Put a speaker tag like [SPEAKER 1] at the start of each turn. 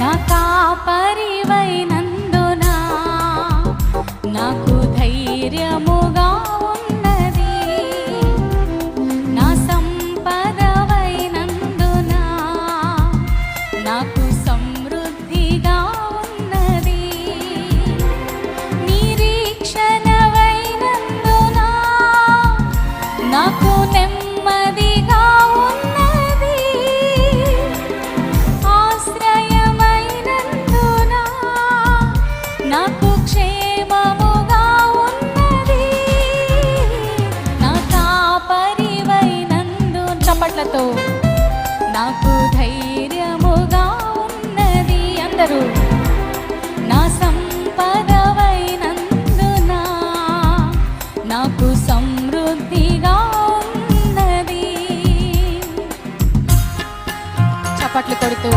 [SPEAKER 1] నా కాపరి చేతులతో నాకు ధైర్యముగా ఉన్నది అందరూ. నా సంపదవైనందున నాకు సమృద్ధిగా ఉన్నది. చప్పట్లు కొడుతూ